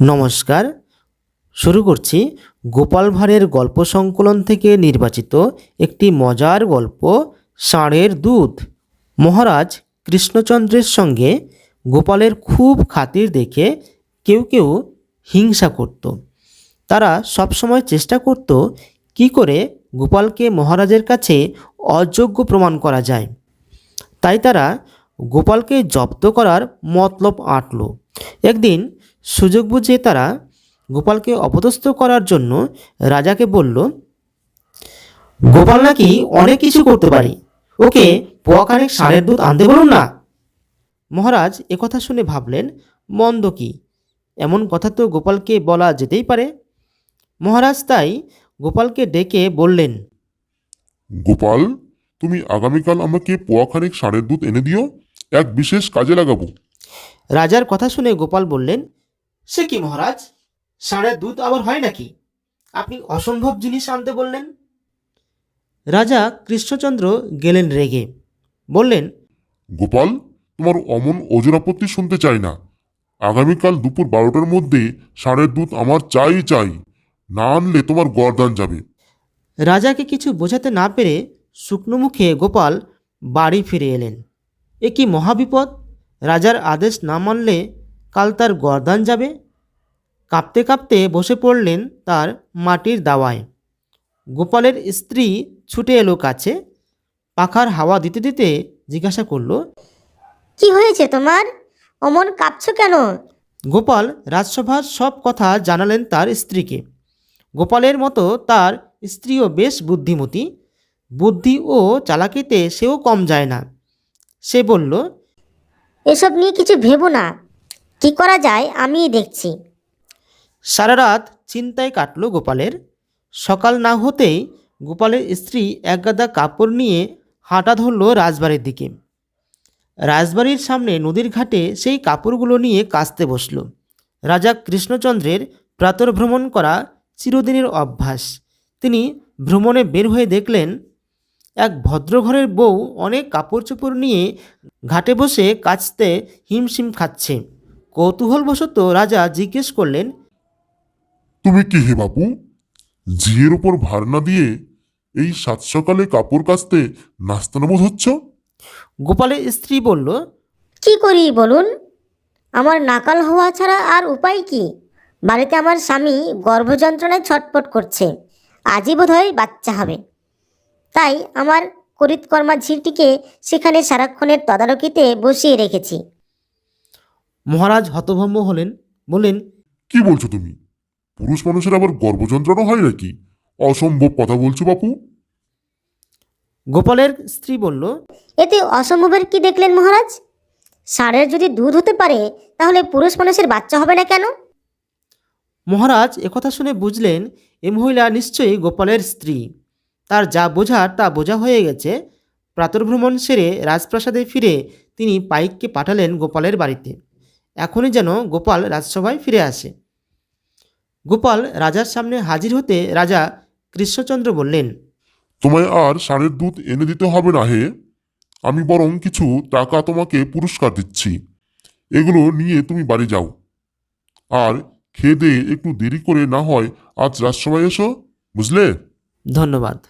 নমস্কার। শুরু করছি গোপাল ভাঁড়ের গল্প সংকলন থেকে নির্বাচিত একটি মজার গল্প, ষাঁড়ের দুধ। মহারাজ কৃষ্ণচন্দ্রের সঙ্গে গোপালের খুব খাতির দেখে কেউ কেউ হিংসা করত। তারা সবসময় চেষ্টা করত কি করে গোপালকে মহারাজের কাছে অযোগ্য প্রমাণ করা যায়। তাই তারা গোপালকে জব্দ করার মতলব আঁটল। একদিন সুযোগ বুঝে তারা গোপালকে অপদস্থ করার জন্য রাজাকে বলল গোপাল নাকি অনেক কিছু করতে পারে। ওকে পোয়াখানেক ষাঁড়ের দুধ আনতে বলুন না। মহারাজ একথা শুনে ভাবলেন মন্দ কি? এমন কথা তো গোপালকে বলা যেতেই পারে। মহারাজ তাই গোপালকে ডেকে বললেন গোপাল তুমি আগামীকাল আমাকে পোয়াখানেক ষাঁড়ের দুধ এনে দিও। এক বিশেষ কাজে লাগাবো। রাজার কথা শুনে গোপাল বললেন সে কি মহারাজ? ষাঁড়ের দুধ আবার হয় নাকি? আপনি অসম্ভব জিনিস আনতে বললেন। রাজা কৃষ্ণচন্দ্র গেলেন রেগে। বললেন গোপাল তোমার অমন ওজন আপত্তি শুনতে চাই না। আগামীকাল দুপুর বারোটার মধ্যে ষাঁড়ের দুধ আমার চাই চাই। না আনলে তোমার গরদান যাবে। রাজাকে কিছু বোঝাতে না পেরে শুকনো মুখে গোপাল বাড়ি ফিরে এলেন। এ কি মহাবিপদ? রাজার আদেশ না মানলে কাল তার গরদান যাবে। কাঁপতে কাঁপতে বসে পড়লেন তার মাটির দাওয়ায়। গোপালের স্ত্রী ছুটে এলো কাছে পাখার হাওয়া দিতে দিতে জিজ্ঞাসা করল কি হয়েছে তোমার? অমন কাঁপছো কেন? গোপাল রাজসভার সব কথা জানালেন তার স্ত্রীকে। গোপালের মতো তার স্ত্রীও বেশ বুদ্ধিমতী। বুদ্ধি ও চালাকিতে সেও কম যায় না। সে বলল এসব নিয়ে কিছু ভেবো না। কি করা যায় আমি দেখছি। সারা রাত চিন্তায় কাটল গোপালের। সকাল না হতেই গোপালের স্ত্রী একগাদা কাপড় নিয়ে হাঁটা ধরল রাজবাড়ির দিকে। রাজবাড়ির সামনে নদীর ঘাটে সেই কাপড়গুলো নিয়ে কাচতে বসল। রাজা কৃষ্ণচন্দ্রের প্রাতর্ভ্রমণ করা চিরদিনের অভ্যাস। তিনি ভ্রমণে বের হয়ে দেখলেন, এক ভদ্রঘরের বউ অনেক কাপড় চোপড় নিয়ে ঘাটে বসে কাচতে হিমশিম খাচ্ছে। কৌতূহলবশত রাজা জিজ্ঞেস করলেন তুমি কি হে বাপু? ঝিয়ের ওপর ভার না দিয়ে এই সাত সকালে কাপড় কাচতে নাস্তানাবোধ হচ্ছ? গোপালের স্ত্রী বলল কি করি বলুন? আমার নাকাল হওয়া ছাড়া আর উপায় কি? বাড়িতে আমার স্বামী গর্ভযন্ত্রণায় ছটপট করছে। আজই বোধহয় বাচ্চা হবে। তাই আমার করিতকর্মা ঝিরটিকে সেখানে সারাক্ষণের তদারকিতে বসিয়ে রেখেছি। মহারাজ হতভম্ব হলেন বললেন কি বলছো তুমি? পুরুষ মানুষের আবার গর্ভযন্ত্রণা হয় নাকি? অসম্ভব কথা বলছো বাপু। গোপালের স্ত্রী বলল এতে অসম্ভবের কি দেখলেন মহারাজ? ষাঁড়ের যদি দুধ হতে পারে তাহলে পুরুষ মানুষের বাচ্চা হবে না কেন? মহারাজ একথা শুনে বুঝলেন এ মহিলা নিশ্চয়ই গোপালের স্ত্রী। তার যা বোঝার তা বোঝা হয়ে গেছে। প্রাতর্ভ্রমণ সেরে রাজপ্রাসাদে ফিরে তিনি পাইককে পাঠালেন গোপালের বাড়িতে। এখনই যেন গোপাল রাজসভায় ফিরে আসে। গোপাল রাজার সামনে হাজির হতে রাজা কৃষ্ণচন্দ্র বললেন তোমায় আর ষাঁড়ের দুধ এনে দিতে হবে না হে। আমি বরং কিছু টাকা তোমাকে পুরস্কার দিচ্ছি। এগুলো নিয়ে তুমি বাড়ি যাও। আর খেয়ে দিয়ে একটু দেরি করে না হয় আজ রাজসভায় এসো বুঝলে? ধন্যবাদ।